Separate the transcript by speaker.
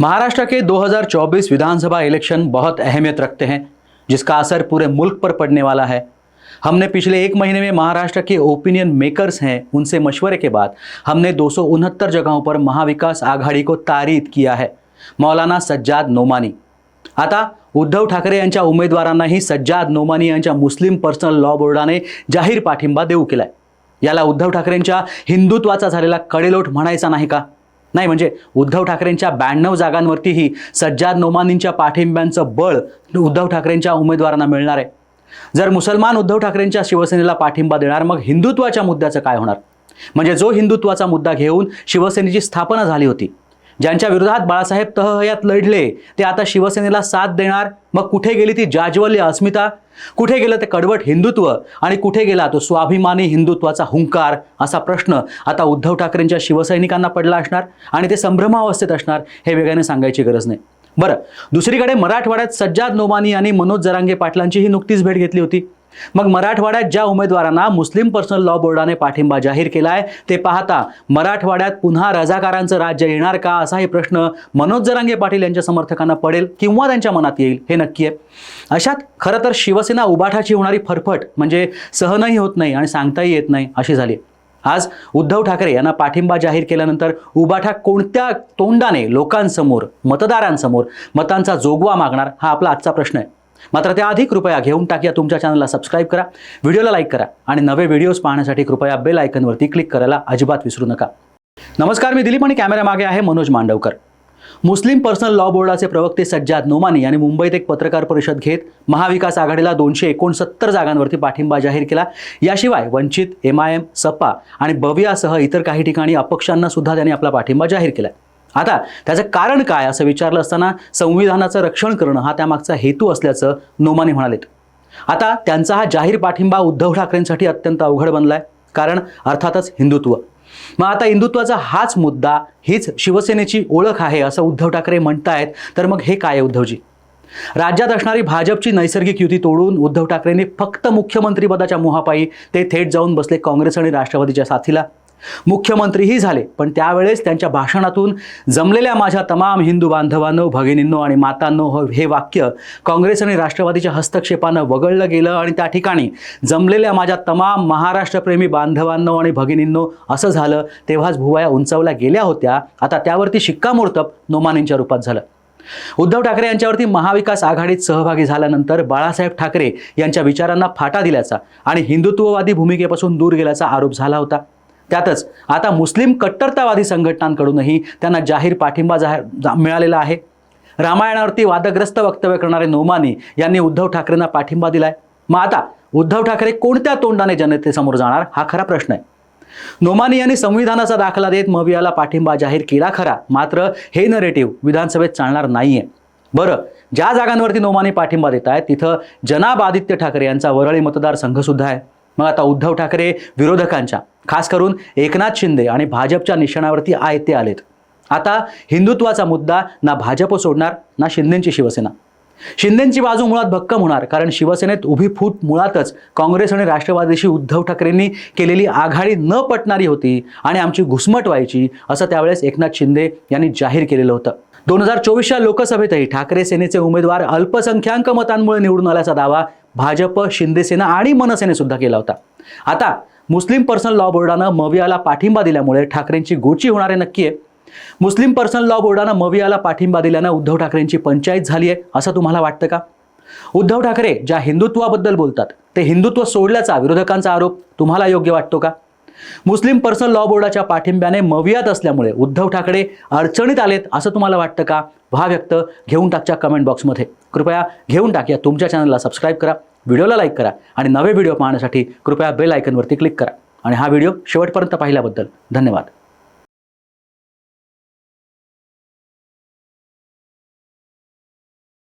Speaker 1: महाराष्ट्र के 2024 विधानसभा election बहुत अहमियत रखते हैं जिसका असर पूरे मुल्क पर पड़ने वाला है। हमने पिछले एक महीने में महाराष्ट्र के ओपिनियन मेकर्स हैं उनसे मशवरे के बाद हमने दो जगहों पर महाविकास आघाडी को तारीद किया है। मौलाना सज्जाद नोमानी। आता उद्धव ठाकरे यांच्या उमेदवारांनाही सज्जाद नोमानी यांच्या मुस्लिम पर्सनल लॉ बोर्डाने जाहीर पाठिंबा देऊ केलाय। याला उद्धव ठाकरेंच्या हिंदुत्वाचा झालेला कडेलोट म्हणायचा नाही का? नाही म्हणजे उद्धव ठाकरेंच्या ब्याण्णव जागांवरतीही सज्जाद नोमानींच्या पाठिंब्यांचं बळ उद्धव ठाकरेंच्या उमेदवारांना मिळणार आहे. जर मुसलमान उद्धव ठाकरेंच्या शिवसेनेला पाठिंबा देणार मग हिंदुत्वाच्या मुद्द्याचं काय होणार? म्हणजे जो हिंदुत्वाचा मुद्दा घेऊन शिवसेनेची स्थापना झाली होती ज्यांच्या विरोधात बाळासाहेब तहहयात लढले ते आता शिवसेनेला साथ देणार. मग कुठे गेली ती जाज्वल्य अस्मिता? कुठे गेलं ते कडवट हिंदुत्व? आणि कुठे गेला तो स्वाभिमानी हिंदुत्वाचा हुंकार? असा प्रश्न आता उद्धव ठाकरेंच्या शिवसैनिकांना पडला असणार आणि ते संभ्रमावस्थेत असणार हे वेगाने सांगायची गरज नाही. बरं दुसरीकडे मराठवाड्यात सज्जाद नोमानी आणि मनोज जरांगे पाटलांचीही नुकतीच भेट घेतली होती. मग मराठवाड्यात ज्या उमेदवारांना मुस्लिम पर्सनल लॉ बोर्डाने पाठिंबा जाहीर केला आहे ते पाहता मराठवाड्यात पुन्हा रजाकारांचं राज्य येणार का? असाही प्रश्न मनोज जरांगे पाटील यांच्या समर्थकांना पडेल किंवा त्यांच्या मनात येईल हे नक्की आहे. अशात खरं तर शिवसेना उबाठाची होणारी फरफट म्हणजे सहनही होत नाही आणि सांगताही येत नाही अशी झाली आज उद्धव ठाकरे यांना पाठिंबा जाहीर केल्यानंतर उबाठा कोणत्या तोंडाने लोकांसमोर मतदारांसमोर मतांचा जोगवा मागणार हा आपला आजचा प्रश्न आहे. मात्र त्याआधी कृपया घेऊन टाकूया. तुमच्या चॅनलला सबस्क्राईब करा व्हिडिओला लाईक करा आणि नवे व्हिडिओज पाहण्यासाठी कृपया बेल आयकनवरती क्लिक करायला अजिबात विसरू नका. नमस्कार मी दिलीप आणि कॅमेऱ्यामागे आहे Manoj Mandavkar. Muslim personal law बोर्डाचे प्रवक्ते सज्जाद नोमानी यांनी मुंबईत एक पत्रकार परिषद घेत महाविकास आघाडीला दोनशे एकोणसत्तर जागांवरती पाठिंबा जाहीर केला. याशिवाय Vanchit M I M Sapa आणि बवियासह इतर काही ठिकाणी अपक्षांना सुद्धा त्यांनी आपला पाठिंबा जाहीर केला. आता त्याचं कारण काय असं विचारलं असताना संविधानाचं रक्षण करणं हा त्यामागचा हेतू असल्याचं नोमाने म्हणालेत. आता त्यांचा हा जाहीर पाठिंबा उद्धव ठाकरेंसाठी अत्यंत अवघड बनलाय कारण अर्थातच हिंदुत्व. मग आता हिंदुत्वाचा हाच मुद्दा हीच शिवसेनेची ओळख आहे असं उद्धव ठाकरे म्हणतायत तर मग हे काय आहे उद्धवजी? राज्यात असणारी भाजपची नैसर्गिक युती तोडून उद्धव ठाकरेंनी फक्त मुख्यमंत्रीपदाच्या मोहापायी ते थेट जाऊन बसले काँग्रेस आणि राष्ट्रवादीच्या साथीला. मुख्यमंत्रीही झाले पण त्यावेळेस त्यांच्या भाषणातून जमलेल्या माझ्या तमाम हिंदू बांधवांनो भगिनींनो आणि मातांनो हो, हे वाक्य काँग्रेस आणि राष्ट्रवादीच्या हस्तक्षेपानं वगळलं गेलं आणि त्या ठिकाणी जमलेल्या माझ्या तमाम महाराष्ट्रप्रेमी बांधवांनो आणि भगिनींनो असं झालं तेव्हाच भुवाया उंचावल्या गेल्या होत्या. आता त्यावरती शिक्कामोर्तब नोमानींच्या रूपात झालं. उद्धव ठाकरे यांच्यावरती महाविकास आघाडीत सहभागी झाल्यानंतर बाळासाहेब ठाकरे यांच्या विचारांना फाटा दिल्याचा आणि हिंदुत्ववादी भूमिकेपासून दूर गेल्याचा आरोप झाला होता. त्यातच आता मुस्लिम कट्टरतावादी संघटनांकडूनही त्यांना जाहीर पाठिंबा जाहीर जा- मिळालेला आहे. रामायणावरती वादग्रस्त वक्तव्य करणारे नोमानी यांनी उद्धव ठाकरेंना पाठिंबा दिलाय. मग आता उद्धव ठाकरे कोणत्या तोंडाने जनतेसमोर जाणार हा खरा प्रश्न आहे. नोमानी यांनी संविधानाचा दाखला देत मवियाला पाठिंबा जाहीर केला खरा मात्र हे नरेटिव्ह विधानसभेत चालणार नाहीये. बरं ज्या जागांवरती नोमानी पाठिंबा देत आहेत तिथं जनाब आदित्य ठाकरे यांचा वरळी मतदारसंघ सुद्धा आहे. मग आता उद्धव ठाकरे विरोधकांच्या खास करून एकनाथ शिंदे आणि भाजपच्या निशाणावरती आयते आलेत. आता हिंदुत्वाचा मुद्दा ना भाजप सोडणार ना शिंदेंची शिवसेना. शिंदेंची बाजू मुळात भक्कम होणार कारण शिवसेनेत उभी फूट मुळातच काँग्रेस आणि राष्ट्रवादीशी उद्धव ठाकरेंनी केलेली आघाडी न पटणारी होती आणि आमची घुसमट व्हायची असं त्यावेळेस एकनाथ शिंदे यांनी जाहीर केलेलं होतं. दोन हजार चोवीसच्या लोकसभेतही ठाकरे सेनेचे उमेदवार अल्पसंख्याक मतांमुळे निवडून आल्याचा दावा भाजप शिंदेसेना आणि मनसेने सुद्धा केला होता. आता मुस्लिम पर्सनल लॉ बोर्डानं मवियाला पाठिंबा दिल्यामुळे ठाकरेंची गोची होणार आहे नक्की आहे. मुस्लिम पर्सनल लॉ बोर्डानं मवियाला पाठिंबा दिल्यानं उद्धव ठाकरेंची पंचायत झाली आहे असं तुम्हाला वाटतं का? उद्धव ठाकरे ज्या हिंदुत्वाबद्दल बोलतात ते हिंदुत्व सोडल्याचा विरोधकांचा आरोप तुम्हाला योग्य वाटतो का? मुस्लिम पर्सनल लॉ बोर्डाच्या पाठिंब्याने मवियात असल्यामुळे उद्धव ठाकरे अडचणीत आलेत असं तुम्हाला वाटतं का? व्हा व्यक्त घेऊन टाकच्या कमेंट बॉक्समध्ये कृपया घेऊन टाक या तुमच्या चॅनलला सबस्क्राईब करा व्हिडिओला लाईक करा आणि नवे व्हिडिओ पाहण्यासाठी कृपया बेल आयकनवरती क्लिक करा. आणि हा व्हिडिओ शेवटपर्यंत पाहिल्याबद्दल धन्यवाद.